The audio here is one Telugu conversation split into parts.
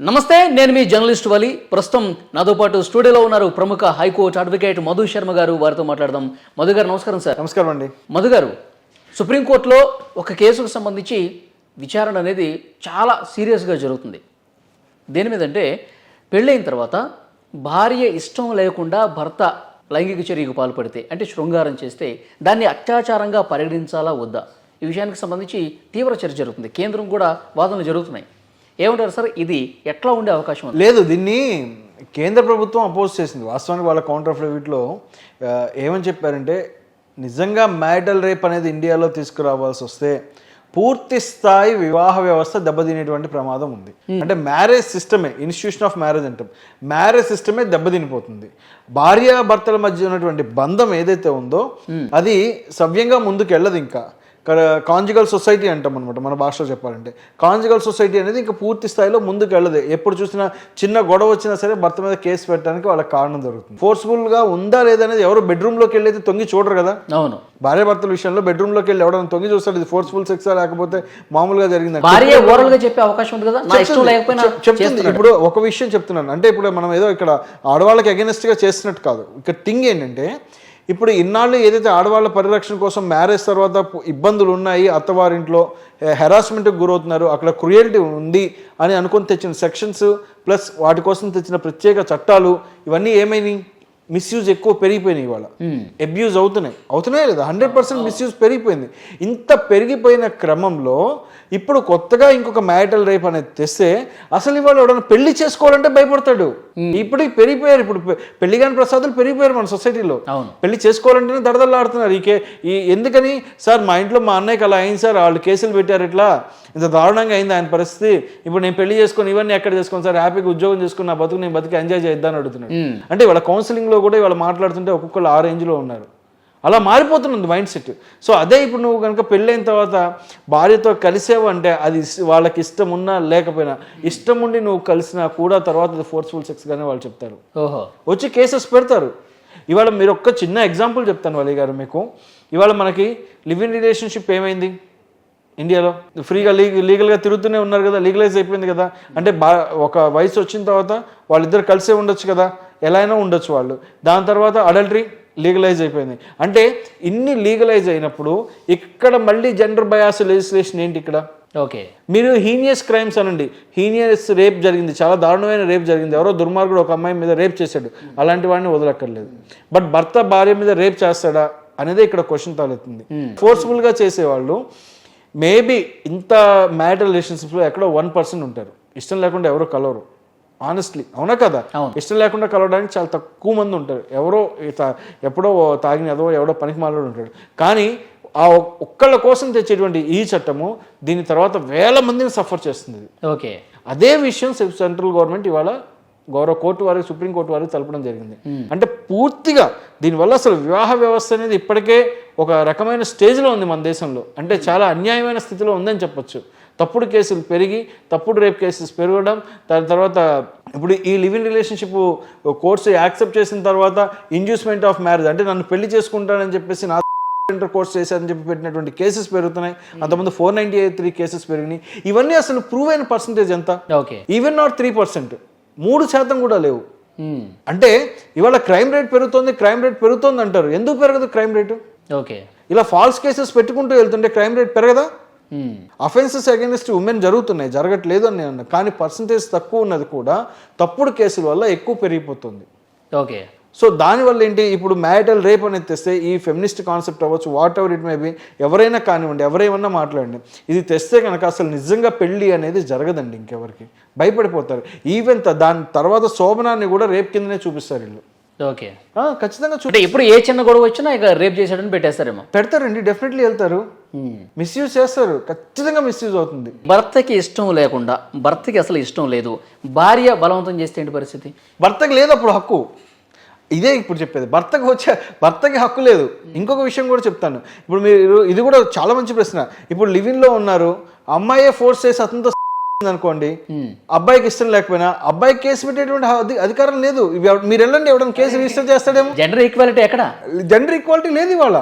నమస్తే నేను మీ జర్నలిస్ట్ వలి. ప్రస్తుతం నాతో పాటు స్టూడియోలో ఉన్నారు ప్రముఖ హైకోర్టు అడ్వకేట్ మధు శర్మ గారు. వారితో మాట్లాడదాం. మధు గారు నమస్కారం సార్. నమస్కారం అండి. మధు గారు సుప్రీంకోర్టులో ఒక కేసుకు సంబంధించి విచారణ అనేది చాలా సీరియస్గా జరుగుతుంది. దేని మీద అంటే పెళ్ళైన తర్వాత భార్య ఇష్టం లేకుండా భర్త లైంగిక చర్యకు పాల్పడితే అంటే శృంగారం చేస్తే దాన్ని అత్యాచారంగా పరిగణించాలా వద్దా? ఈ విషయానికి సంబంధించి తీవ్ర చర్చ జరుగుతుంది. కేంద్రం కూడా వాదనలు జరుగుతున్నాయి. ఏమంటారు సార్? ఇది ఎట్లా ఉండే అవకాశం ఉంది? లేదు దీన్ని కేంద్ర ప్రభుత్వం అపోజ్ చేసింది. వాస్తవానికి వాళ్ళ కౌంటర్ అఫిడవిట్లో ఏమని చెప్పారంటే నిజంగా మ్యారిటల్ రేప్ అనేది ఇండియాలో తీసుకురావాల్సి వస్తే పూర్తి స్థాయి వివాహ వ్యవస్థ దెబ్బతినేటువంటి ప్రమాదం ఉంది. అంటే మ్యారేజ్ సిస్టమే ఇన్స్టిట్యూషన్ ఆఫ్ మ్యారేజ్ అంటాం. మ్యారేజ్ సిస్టమే దెబ్బతినిపోతుంది. భార్య భర్తల మధ్య ఉన్నటువంటి బంధం ఏదైతే ఉందో అది సవ్యంగా ముందుకు వెళ్ళదు ఇంకా. కాంజికల్ సొసైటీ అంటాం అనమాట మన భాషలో చెప్పాలంటే. కాంజికల్ సొసైటీ అనేది ఇంకా పూర్తి స్థాయిలో ముందుకు వెళ్ళదు ఎప్పుడు చూసినా చిన్న గొడవ వచ్చినా సరే భర్త మీద కేసు పెట్టడానికి వాళ్ళకి కారణం దొరుకుతుంది. ఫోర్స్ఫుల్గా ఉందా లేదా అనేది ఎవరు బెడ్రూమ్లోకి వెళ్ళి అయితే తొంగి చూడరు కదా? అవును. భార్య భర్తల విషయంలో బెడ్రూమ్లోకి వెళ్ళి ఎవడన్నా తొంగి చూస్తాడు ఇది ఫోర్స్ఫుల్ సెక్సా లేకపోతే మామూలుగా జరిగింది? భార్య ఓరల్గా చెప్పే అవకాశం ఉంది కదా? నా ఇష్టం లేకపోయినా చెప్- చెప్తుంది. ఇప్పుడు ఒక విషయం చెప్తున్నాను. అంటే ఇప్పుడు మనం ఏదో ఇక్కడ ఆడవాళ్ళకి అగెనిస్ట్గా చేస్తున్నట్టు కాదు. ఇక్కడ థింగ్ ఏంటంటే ఇప్పుడు ఇన్నాళ్ళు ఏదైతే ఆడవాళ్ళ పరిరక్షణ కోసం మ్యారేజ్ తర్వాత ఇబ్బందులు ఉన్నాయి అత్తవారింట్లో హెరాస్మెంట్కి గురవుతున్నారు అక్కడ క్రుయల్టీ ఉంది అని అనుకొని తెచ్చిన సెక్షన్స్ ప్లస్ వాటి కోసం తెచ్చిన ప్రత్యేక చట్టాలు ఇవన్నీ ఏమైనాయి? మిస్యూజ్ ఎక్కువ పెరిగిపోయినాయి ఇవాళ. అబ్యూజ్ అవుతున్నాయి. అవుతున్నాయి లేదా? హండ్రెడ్ పర్సెంట్ మిస్యూజ్ పెరిగిపోయింది. ఇంత పెరిగిపోయిన క్రమంలో ఇప్పుడు కొత్తగా ఇంకొక మ్యారిటల్ రేప్ అనేది తెస్తే అసలు ఇవాళ ఎవడన్నా పెళ్ళి చేసుకోవాలంటే భయపడతాడు. ఇప్పుడు ఈ పెరిగిపోయారు. ఇప్పుడు పెళ్ళి కాని ప్రసాదులు పెరిగిపోయారు మన సొసైటీలో. పెళ్ళి చేసుకోవాలంటేనే దడదల్లాడుతున్నారు ఈ కే ఈ ఎందుకని? సార్ మా ఇంట్లో మా అన్నయ్యకి అలా అయింది సార్. వాళ్ళు కేసులు పెట్టారు ఇట్లా. ఇంత దారుణంగా అయింది ఆయన పరిస్థితి. ఇప్పుడు నేను పెళ్ళి చేసుకొని ఇవన్నీ ఎక్కడ చేసుకోను సార్ హ్యాపీగా ఉద్యోగం చేసుకుని నా బతుకు నేను బతికి ఎంజాయ్ చేద్దామని అడుగుతున్నాడు. అంటే వాళ్ళ కౌన్సిలింగ్లో కూడా ఇవాళ మాట్లాడుతుంటే ఒక్కొక్కరు ఆ రేంజ్లో ఉన్నారు. అలా మారిపోతుంది మైండ్ సెట్. సో అదే ఇప్పుడు నువ్వు కనుక పెళ్ళైన తర్వాత భార్యతో కలిసేవు అంటే అది వాళ్ళకి ఇష్టం ఉన్నా లేకపోయినా ఇష్టం ఉండి నువ్వు కలిసినా కూడా తర్వాత అది ఫోర్స్ఫుల్ సెక్స్ గానే వాళ్ళు చెప్తారు. ఓహో. వచ్చి కేసెస్ పెడతారు. ఇవాళ మీరు ఒక్క చిన్న ఎగ్జాంపుల్ చెప్తాను వలి గారు మీకు. ఇవాళ మనకి లివ్ ఇన్ రిలేషన్షిప్ ఏమైంది? ఇండియాలో. ఫ్రీగా లీగ లీగల్గా తిరుగుతూనే ఉన్నారు కదా లీగలైజ్ అయిపోయింది కదా. అంటే బా ఒక వయసు వచ్చిన తర్వాత వాళ్ళిద్దరు కలిసే ఉండొచ్చు కదా. ఎలా అయినా ఉండొచ్చు వాళ్ళు. దాని తర్వాత అడల్టరీ లీగలైజ్ అయిపోయింది. అంటే ఇన్ని లీగలైజ్ అయినప్పుడు ఇక్కడ మళ్ళీ జెండర్ బయాస్ లెజిస్లేషన్ ఏంటి ఇక్కడ? ఓకే. మీరు హీనియస్ క్రైమ్స్ అనండి. హీనియస్ రేప్ జరిగింది. చాలా దారుణమైన రేప్ జరిగింది. ఎవరో దుర్మార్గుడు ఒక అమ్మాయి మీద రేప్ చేశాడు. అలాంటి వాడిని వదలక్కర్లేదు. బట్ భర్త భార్య మీద రేప్ చేస్తాడా అనేది ఇక్కడ క్వశ్చన్ తలెత్తుంది. ఫోర్స్ఫుల్గా చేసేవాళ్ళు మేబీ ఇంత మ్యాటర్ రిలేషన్షిప్లో ఎక్కడో వన్ పర్సెంట్ ఉంటారు. ఇష్టం లేకుండా ఎవరు కలవరు. ఆనెస్ట్లీ అవునా కదా. ఇష్టం లేకుండా కలవడానికి చాలా తక్కువ మంది ఉంటారు. ఎవరో ఎప్పుడో తాగిన ఏదో ఎవడో పనికి మాలోడు ఉంటాడు. కానీ ఆ ఒక్- ఒక్కళ్ళ కోసం తెచ్చేటువంటి ఈ చట్టము దీని తర్వాత వేల మందిని సఫర్ చేస్తుంది. ఓకే. అదే విషయం సెంట్రల్ గవర్నమెంట్ ఇవాళ గౌరవ కోర్టు వారికి సుప్రీం కోర్టు వారికి తెలపడం జరిగింది. అంటే పూర్తిగా దీనివల్ల అసలు వివాహ వ్యవస్థ అనేది ఇప్పటికే ఒక రకమైన స్టేజ్లో ఉంది మన దేశంలో. అంటే చాలా అన్యాయమైన స్థితిలో ఉందని చెప్పొచ్చు. తప్పుడు కేసులు పెరిగి తప్పుడు రేప్ కేసెస్ పెరగడం దాని తర్వాత ఇప్పుడు ఈ లివింగ్ రిలేషన్షిప్ కోర్సు యాక్సెప్ట్ చేసిన తర్వాత ఇండ్యూస్మెంట్ ఆఫ్ మ్యారేజ్ అంటే నన్ను పెళ్ళి చేసుకుంటానని చెప్పేసి నా ఇంటర్ కోర్స్ చేశారని చెప్పి పెట్టినటువంటి కేసెస్ పెరుగుతున్నాయి. అంతకుముందు four ninety eight three cases పెరిగినాయి. ఇవన్నీ అసలు ప్రూవ్ అయిన పర్సంటేజ్ ఎంత? Okay. Even not three percent మూడు శాతం కూడా లేవు. అంటే ఇవాళ క్రైమ్ రేట్ పెరుగుతోంది క్రైమ్ రేట్ పెరుగుతోంది అంటారు. ఎందుకు పెరగదు క్రైమ్ రేటు ఓకే. ఇలా ఫాల్స్ కేసెస్ పెట్టుకుంటూ వెళ్తుంటే క్రైమ్ రేట్ పెరగదా. అఫెన్సెస్ అగేనిస్ట్ ఉమెన్ జరుగుతున్నాయి జరగట్లేదు అని నేను అన్నా. కానీ పర్సంటేజ్ తక్కువ ఉన్నది కూడా తప్పుడు కేసుల వల్ల ఎక్కువ పెరిగిపోతుంది. ఓకే సో దానివల్ల ఏంటి? ఇప్పుడు మ్యారిటల్ రేప్ అనేది తెస్తే ఈ ఫెమినిస్ట్ కాన్సెప్ట్ అవ్వచ్చు whatever it may be ఎవరైనా కానివ్వండి ఎవరేమన్నా మాట్లాడండి ఇది తెస్తే కనుక అసలు నిజంగా పెళ్ళి అనేది జరగదండి ఇంకెవరికి. భయపడిపోతారు. ఈవెన్ దాని తర్వాత శోభనాన్ని కూడా రేప్ కిందనే చూపిస్తారు వీళ్ళు. ఓకే. ఖచ్చితంగా చూ అంటే ఇప్పుడు ఏ చిన్న గొడవ వచ్చినా ఇక రేప్ చేశాడని పెట్టేస్తారేమో. పెడతారండి డెఫినెట్లీ వెళ్తారు. మిస్యూజ్ చేస్తారు ఖచ్చితంగా మిస్యూజ్ అవుతుంది. భర్తకి ఇష్టం లేకుండా భర్తకి అసలు ఇష్టం లేదు భార్య బలవంతం చేస్తే ఏంటి పరిస్థితి? భర్తకి లేదు అప్పుడు హక్కు. ఇదే ఇప్పుడు చెప్పేది భర్తకు వచ్చే భర్తకి హక్కు లేదు. ఇంకొక విషయం కూడా చెప్తాను. ఇప్పుడు మీరు ఇది కూడా చాలా మంచి ప్రశ్న. ఇప్పుడు లివింగ్లో ఉన్నారు అమ్మాయే ఫోర్స్ చేసి అతనితో అనుకోండి అబ్బాయికి ఇష్టం లేకపోయినా అబ్బాయికి కేసు పెట్టేటువంటి అధి- అధికారం లేదు. మీరు వెళ్ళండి ఎవడన్నా కేసు రిజిస్టర్ చేస్తాడేమో. జెండర్ ఈక్వాలిటీ ఎక్కడ? జెండర్ ఈక్వాలిటీ లేదు ఇవాళ.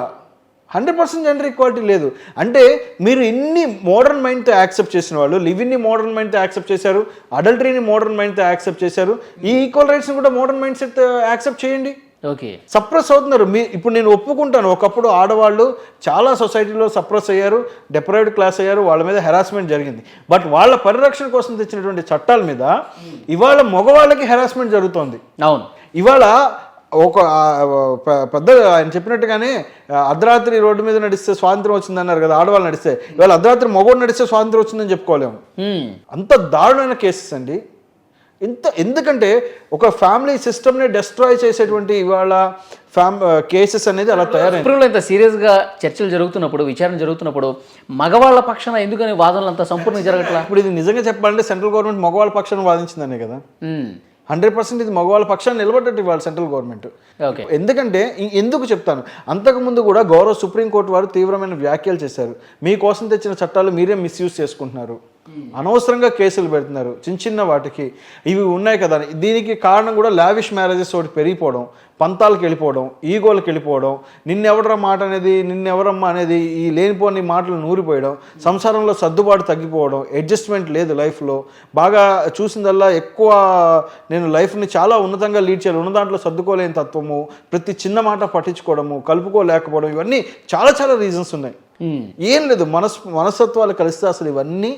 హండ్రెడ్ పర్సెంట్ జెండర్ ఈక్వాలిటీ లేదు. అంటే మీరు ఇన్ని మోడర్న్ మైండ్తో యాక్సెప్ట్ చేసిన వాళ్ళు లివిన్ని మోడర్న్ మైండ్తో యాక్సెప్ట్ చేశారు అడల్టరీని మోడర్న్ మైండ్తో యాక్సెప్ట్ చేశారు ఈ ఈక్వల్ రైట్స్ని కూడా మోడర్న్ మైండ్ సెట్ యాక్సెప్ట్ చేయండి. ఓకే. సప్రెస్ అవుతున్నారు. మీ ఇప్పుడు నేను ఒప్పుకుంటాను. ఒకప్పుడు ఆడవాళ్ళు చాలా సొసైటీలో సప్రెస్ అయ్యారు డెప్రైవ్డ్ క్లాస్ అయ్యారు వాళ్ళ మీద హెరాస్మెంట్ జరిగింది. బట్ వాళ్ళ పరిరక్షణ కోసం తెచ్చినటువంటి చట్టాల మీద ఇవాళ మగవాళ్ళకి హెరాస్మెంట్ జరుగుతోంది. అవును. ఇవాళ ఒక పెద్ద ఆయన చెప్పినట్టుగానే అర్ధరాత్రి రోడ్డు మీద నడిస్తే స్వాతంత్రం వచ్చిందన్నారు కదా ఆడవాళ్ళు నడిస్తే. ఇవాళ అర్ధరాత్రి మగవాడు నడిస్తే స్వాతంత్రం వచ్చిందని చెప్పుకోలేము. అంత దారుణమైన కేసెస్ అండి. ఇంత ఎందుకంటే ఒక ఫ్యామిలీ సిస్టమ్ని డెస్ట్రాయ్ చేసేటువంటి ఇవాళ ఫ్యామ్ కేసెస్ అనేది అలా తయారైంది. సుప్రీంలో ఇంత సీరియస్గా చర్చలు జరుగుతున్నప్పుడు విచారణ జరుగుతున్నప్పుడు మగవాళ్ళ పక్షాన ఎందుకని వాదనలు అంత సంపూర్ణంగా జరగట్లా? ఇప్పుడు ఇది నిజంగా చెప్పాలంటే సెంట్రల్ గవర్నమెంట్ మగవాళ్ళ పక్షాన్ని వాదించిందనే కదా. హండ్రెడ్ పర్సెంట్ ఇది మగవాళ్ళ పక్షాన్ని నిలబడ్డట్టు ఇవాళ సెంట్రల్ గవర్నమెంట్ ఓకే ఎందుకంటే ఎందుకు చెప్తాను? అంతకుముందు కూడా గౌరవ సుప్రీంకోర్టు వారు తీవ్రమైన వ్యాఖ్యలు చేశారు. మీకోసం తెచ్చిన చట్టాలు మీరే మిస్యూజ్ చేసుకుంటున్నారు. అనవసరంగా కేసులు పెడుతున్నారు. చిన్న చిన్న వాటికి. ఇవి ఉన్నాయి కదా. దీనికి కారణం కూడా లావిష్ మ్యారేజెస్ ఒకటి పెరిగిపోవడం పంతాలకు వెళ్ళిపోవడం ఈగోలకు వెళ్ళిపోవడం నిన్నెవడరా మాట అనేది నిన్నెవరమ్మా అనేది ఈ లేనిపోని మాటలు నూరిపోయడం సంసారంలో సర్దుబాటు తగ్గిపోవడం అడ్జస్ట్మెంట్ లేదు లైఫ్లో. బాగా చూసిందల్లా ఎక్కువ నేను లైఫ్ని చాలా ఉన్నతంగా లీడ్ చేయాలి. ఉన్న దాంట్లో సర్దుకోలేని తత్వము ప్రతి చిన్న మాట పట్టించుకోవడము కలుపుకోలేకపోవడం ఇవన్నీ చాలా చాలా రీజన్స్ ఉన్నాయి. ఏం లేదు. మనస్ మనస్తత్వాలు కలిస్తే అసలు ఇవన్నీ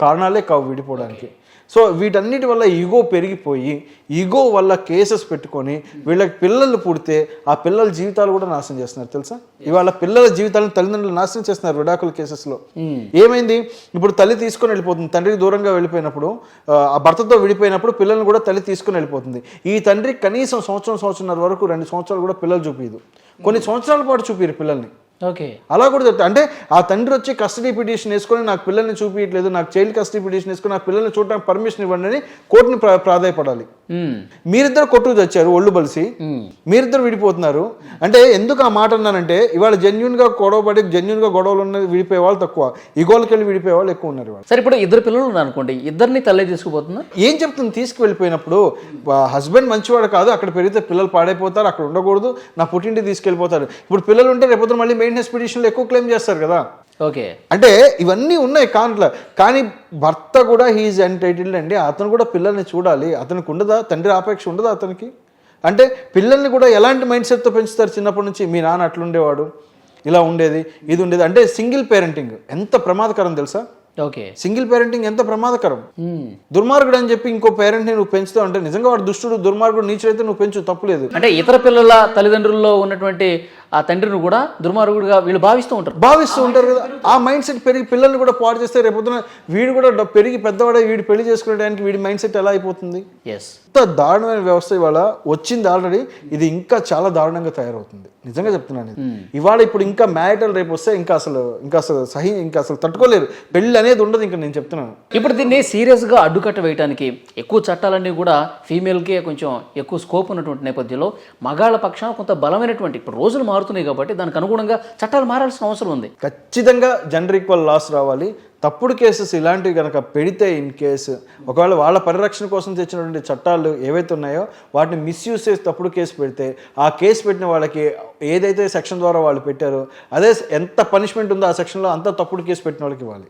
కారణాలే కావు విడిపోవడానికి. సో వీటన్నిటి వల్ల ఈగో పెరిగిపోయి ఈగో వల్ల కేసెస్ పెట్టుకొని వీళ్ళకి పిల్లలు పుడితే ఆ పిల్లల జీవితాలు కూడా నాశనం చేస్తున్నారు తెలుసా? ఇవాళ పిల్లల జీవితాలను తల్లిదండ్రులు నాశనం చేస్తున్నారు విడాకుల కేసెస్లో. ఏమైంది? ఇప్పుడు తల్లి తీసుకొని వెళ్ళిపోతుంది. తండ్రికి దూరంగా వెళ్ళిపోయినప్పుడు ఆ, భర్తతో విడిపోయినప్పుడు పిల్లల్ని కూడా తల్లి తీసుకొని వెళ్ళిపోతుంది. ఈ తండ్రి కనీసం సంవత్సరం సంవత్సరంన్నర వరకు రెండు సంవత్సరాలు కూడా పిల్లలు చూపించదు కొన్ని సంవత్సరాల పాటు చూపిరు పిల్లల్ని. ఓకే. అలా కూడా చెప్తా అంటే ఆ తండ్రి వచ్చి కస్టడీ పిటిషన్ వేసుకొని నాకు పిల్లల్ని చూపించట్లేదు నాకు చైల్డ్ కస్టడీ పిటిషన్ వేసుకొని నా పిల్లల్ని చూడడానికి పర్మిషన్ ఇవ్వండి అని కోర్టుని ప్రా ప్రాధాయపడాలి. మీరిద్దరు కొట్టుకు తెచ్చారు ఒళ్ళు బలిసి. మీరిద్దరు విడిపోతున్నారు. అంటే ఎందుకు ఆ మాట అన్నానంటే ఇవాళ జెన్యున్గా గొడవపడి జెన్యున్గా గొడవలు ఉన్నది విడిపోయే వాళ్ళు తక్కువ. ఇగోలకి వెళ్ళి విడిపోయే వాళ్ళు ఎక్కువ ఉన్నారు సరే ఇప్పుడు ఇద్దరు పిల్లలు ఉన్నారు అనుకోండి ఇద్దరిని తల్లే తీసుకుపోతుందా ఏం చెప్తుంది? తీసుకువెళ్ళిపోయినప్పుడు హస్బెండ్ మంచివాడు కాదు అక్కడ పెరిగితే పిల్లలు పాడైపోతారు అక్కడ ఉండకూడదు నా పుట్టింటి తీసుకెళ్ళిపోతారు. ఇప్పుడు పిల్లలు ఉంటే రేపొద్దున మళ్ళీ మెయింటెనెన్స్ పిటిషన్లో ఎక్కువ క్లెయిమ్ చేస్తారు కదా. ఓకే. అంటే ఇవన్నీ ఉన్నాయి కాంట్ల కానీ భర్త కూడా హీఈస్ ఎంటైటిల్డ్ అండి. అతను కూడా పిల్లల్ని చూడాలి. అతనికి ఉండదా? తండ్రి ఆపేక్ష ఉండదా అతనికి? అంటే పిల్లల్ని కూడా ఎలాంటి మైండ్ సెట్తో పెంచుతారు చిన్నప్పటి నుంచి? మీ నాన్న అట్లుండేవాడు. ఇలా ఉండేది ఇది ఉండేది. అంటే సింగిల్ పేరెంటింగ్. ఎంత ప్రమాదకరం తెలుసా? ఓకే. సింగిల్ పేరెంటింగ్ ఎంత ప్రమాదకరం. దుర్మార్గుడు అని చెప్పి ఇంకో పేరెంట్ని నువ్వు పెంచుతావు అంటే నిజంగా వాడు దుష్టుడు దుర్మార్గుడు నీచుడైతే నువ్వు పెంచు తప్పులేదు అంటే ఇతర పిల్లల తల్లిదండ్రుల్లో ఉన్నటువంటి ఆ తండ్రిని కూడా దుర్మార్గుడిగా వీళ్ళు భావిస్తూ ఉంటారు. భావిస్తూ ఉంటారు కదా. ఆ మైండ్ సెట్ పెరిగి పిల్లల్ని కూడా పాడు చేస్తే రేపొద్దున వీడు కూడా పెరిగి పెద్దవాడే వీడు పెళ్ళి చేసుకునేటానికి వీడి మైండ్ సెట్ ఎలా అయిపోతుంది? ఎస్ ఇంత దారుణమైన వ్యవస్థ ఇవాళ వచ్చింది ఆల్రెడీ. ఇది ఇంకా చాలా దారుణంగా తయారవుతుంది. నిజంగా చెప్తున్నాను. ఇవాళ ఇప్పుడు ఇంకా మ్యారిటల్ రేపు వస్తే ఇంకా అసలు ఇంకా అసలు సహి ఇంకా అసలు తట్టుకోలేరు. పెళ్ళి అనేది ఉండదు ఇంకా నేను చెప్తున్నాను. ఇప్పుడు దీన్ని సీరియస్గా అడ్డుకట్ట వేయడానికి ఎక్కువ చట్టాలన్నీ కూడా ఫీమేల్కే కొంచెం ఎక్కువ స్కోప్ ఉన్నటువంటి నేపథ్యంలో మగాళ్ళ పక్షాన కొంత బలమైనటువంటి ఇప్పుడు రోజులు మారుతున్నాయి కాబట్టి దానికి అనుగుణంగా చట్టాలు మారాల్సిన అవసరం ఉంది. ఖచ్చితంగా జెండర్ ఈక్వల్ లాస్ రావాలి. తప్పుడు కేసెస్ ఇలాంటివి కనుక పెడితే ఇన్ కేసు ఒకవేళ వాళ్ళ పరిరక్షణ కోసం తెచ్చినటువంటి చట్టాలు ఏవైతే ఉన్నాయో వాటిని మిస్యూజ్ చేసి తప్పుడు కేసు పెడితే ఆ కేసు పెట్టిన వాళ్ళకి ఏదైతే సెక్షన్ ద్వారా వాళ్ళు పెట్టారో అదే ఎంత పనిష్మెంట్ ఉందో ఆ సెక్షన్లో అంత తప్పుడు కేసు పెట్టిన వాళ్ళకి ఇవ్వాలి.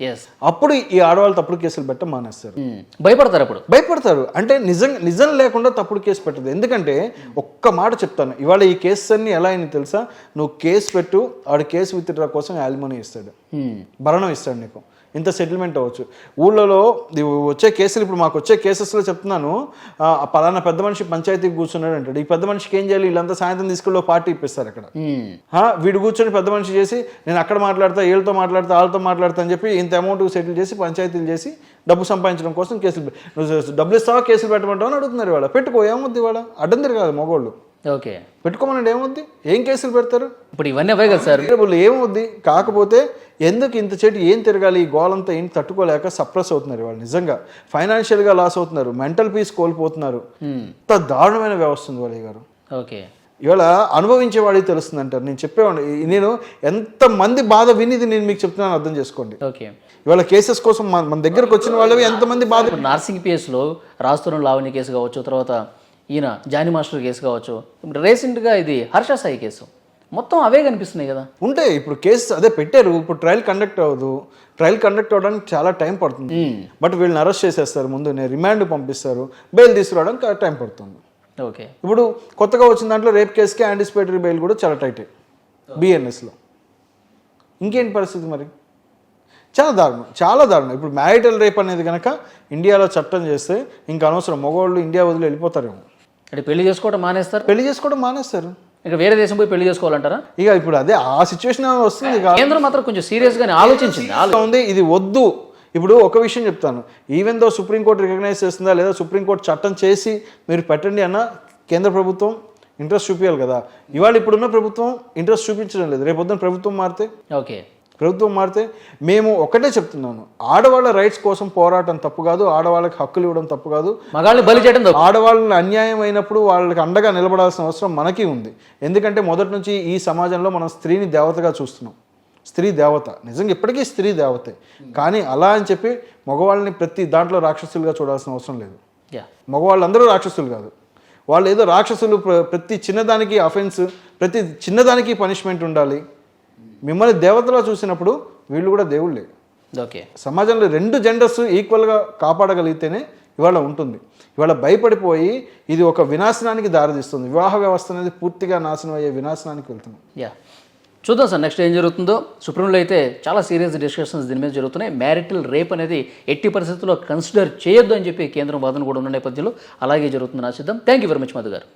ఎస్ అప్పుడు ఈ ఆడవాళ్ళు తప్పుడు కేసులు పెట్టడం మానేస్తారు. భయపడతారు అప్పుడు. భయపడతారు. అంటే నిజం నిజం లేకుండా తప్పుడు కేసు పెట్టదు. ఎందుకంటే ఒక్క మాట చెప్తాను. ఇవాళ ఈ కేసెస్ అన్ని ఎలా అయింది తెలుసా? నువ్వు కేసు పెట్టు ఆడు కేసు విత్డ్రా కోసం యాలిమనీ ఇస్తాడు. భరణం ఇస్తాడు నీకు. ఇంత సెటిల్మెంట్ అవ్వచ్చు. ఊళ్ళలో వచ్చే కేసులు ఇప్పుడు మాకు వచ్చే కేసెస్లో చెప్తున్నాను. పలానా పెద్ద మనిషి పంచాయతీకి కూర్చున్నాడు అంటాడు. ఈ పెద్ద మనిషికి ఏం చేయాలి? వీళ్ళంతా సాయంత్రం తీసుకెళ్ళి పార్టీ ఇప్పిస్తారు అక్కడ. వీడు కూర్చొని పెద్ద మనిషి చేసి నేను అక్కడ మాట్లాడతా వీళ్ళతో మాట్లాడతా వాళ్ళతో మాట్లాడతా అని చెప్పి ఇంత అమౌంట్ సెటిల్ చేసి పంచాయతీలు చేసి డబ్బు సంపాదించడం కోసం కేసులు డబ్బులు ఇస్తావా? కేసులు పెట్టమంటావు? అని అడుగుతున్నారు ఇవాళ. పెట్టుకో ఏమవుద్ది ఇవాళ? అడ్డం తిరగాలి మగోళ్ళు ఓకే. పెట్టుకోమనండి ఏమవుద్ది? ఏం కేసులు పెడతారు? ఇప్పుడు ఇవన్నీ అవే కదా సార్. ఏమవుద్ది? కాకపోతే ఎందుకు ఇంత చెట్టు ఏం తిరగాలి? ఈ గోలంతా ఏం తట్టుకోలేక సప్రెస్ అవుతున్నారు వాళ్ళు నిజంగా. ఫైనాన్షియల్గా లాస్ అవుతున్నారు మెంటల్ పీస్ కోల్పోతున్నారు. ఇంత దారుణమైన వ్యవస్థ ఉంది వాళ్ళ గారు. ఓకే. ఇవాళ అనుభవించే వాడికి తెలుస్తుంది అంటారు నేను చెప్పేవాడిని. నేను ఎంత మంది బాధ వినిది నేను మీకు చెప్తున్నాను అర్థం చేసుకోండి. ఓకే. ఇవాళ కేసెస్ కోసం మన దగ్గరకు వచ్చిన వాళ్ళవి ఎంతమంది బాధ నార్సింగ్ పిఎస్లో రాస్తున్న లావణ్య కేసు కావచ్చు తర్వాత ఈయన జానీ మాస్టర్ కేసు కావచ్చు. ఇప్పుడు రీసెంట్గా ఇది హర్ష సాయి కేసు. మొత్తం అవే కనిపిస్తున్నాయి కదా. ఉంటాయి ఇప్పుడు కేసు అదే పెట్టారు. ఇప్పుడు ట్రయల్ కండక్ట్ అవ్వదు. ట్రయల్ కండక్ట్ అవ్వడానికి చాలా టైం పడుతుంది. బట్ వీళ్ళని అరెస్ట్ చేసేస్తారు ముందు. రిమాండ్ పంపిస్తారు. బెయిల్ తీసుకురావడానికి టైం పడుతుంది. ఓకే. ఇప్పుడు కొత్తగా వచ్చిన దాంట్లో రేప్ కేసుకి యాంటిసిపేటరీ బెయిల్ కూడా చాలా టైట్. బిఎన్ఎస్లో ఇంకేంటి పరిస్థితి మరి? చాలా దారుణం. చాలా దారుణం. ఇప్పుడు మ్యారిటల్ రేప్ అనేది కనుక ఇండియాలో చట్టం చేస్తే ఇంకా అనవసరం. మగవాళ్ళు ఇండియా వదిలి వెళ్ళిపోతారేమో. అంటే పెళ్ళి చేసుకోవడం మానేస్తారు? పెళ్ళి చేసుకోవడం మానేస్తారు. ఇంకా వేరే దేశం పోయి పెళ్ళి చేసుకోవాలంటారా? ఇక ఇప్పుడు అదే ఆ సిచ్యువేషన్ వస్తుంది కేంద్రం మాత్రం కొంచెం సీరియస్గానే ఆలోచించింది. ఆలో- ఉంది ఇది వద్దు. ఇప్పుడు ఒక విషయం చెప్తాను. ఈవెన్ దో సుప్రీంకోర్టు రికగ్నైజ్ చేస్తుందా లేదా సుప్రీంకోర్టు చట్టం చేసి మీరు పెట్టండి అన్న కేంద్ర ప్రభుత్వం ఇంట్రెస్ట్ చూపించాలి కదా. ఇవాళ ఇప్పుడున్న ప్రభుత్వం ఇంట్రెస్ట్ చూపించడం లేదు. రేపు పొద్దున్న ప్రభుత్వం మారితే ఓకే ప్రభుత్వం మారితే మేము ఒకటే చెప్తున్నాను. ఆడవాళ్ళ రైట్స్ కోసం పోరాటం తప్పు కాదు ఆడవాళ్ళకి హక్కులు ఇవ్వడం తప్పు కాదు. మగాళ్ళని బలి చేయడం. ఆడవాళ్ళని అన్యాయం అయినప్పుడు వాళ్ళకి అండగా నిలబడాల్సిన అవసరం మనకి ఉంది. ఎందుకంటే మొదటి నుంచి ఈ సమాజంలో మనం స్త్రీని దేవతగా చూస్తున్నాం. స్త్రీ దేవత. నిజంగా ఇప్పటికీ స్త్రీ దేవతే. కానీ అలా అని చెప్పి మగవాళ్ళని ప్రతి దాంట్లో రాక్షసులుగా చూడాల్సిన అవసరం లేదు. యా. మగవాళ్ళందరూ రాక్షసులు కాదు. వాళ్ళు ఏదో రాక్షసులు ప్ర- ప్రతి చిన్నదానికి అఫెన్స్ ప్రతి చిన్నదానికి పనిష్మెంట్ ఉండాలి. మిమ్మల్ని దేవతలా చూసినప్పుడు వీళ్ళు కూడా దేవుళ్ళే. ఓకే. సమాజంలో రెండు జెండర్స్ ఈక్వల్గా కాపాడగలిగితేనే ఇవాళ ఉంటుంది. ఇవాళ భయపడిపోయి ఇది ఒక వినాశనానికి దారితీస్తుంది. వివాహ వ్యవస్థ అనేది పూర్తిగా నాశనం అయ్యే వినాశనానికి వెళ్తున్నాం యా చూద్దాం సార్ నెక్స్ట్ ఏం జరుగుతుందో. సుప్రీంలో అయితే చాలా సీరియస్ డిస్కషన్స్ దీని మీద జరుగుతున్నాయి. మ్యారిటల్ రేప్ అనేది ఎట్టి పరిస్థితుల్లో కన్సిడర్ చేయొద్దు అని చెప్పి కేంద్రం వాదన కూడా ఉన్న నేపథ్యంలో అలాగే జరుగుతుందని ఆశిద్దాం. Thank you very much Madhu garu.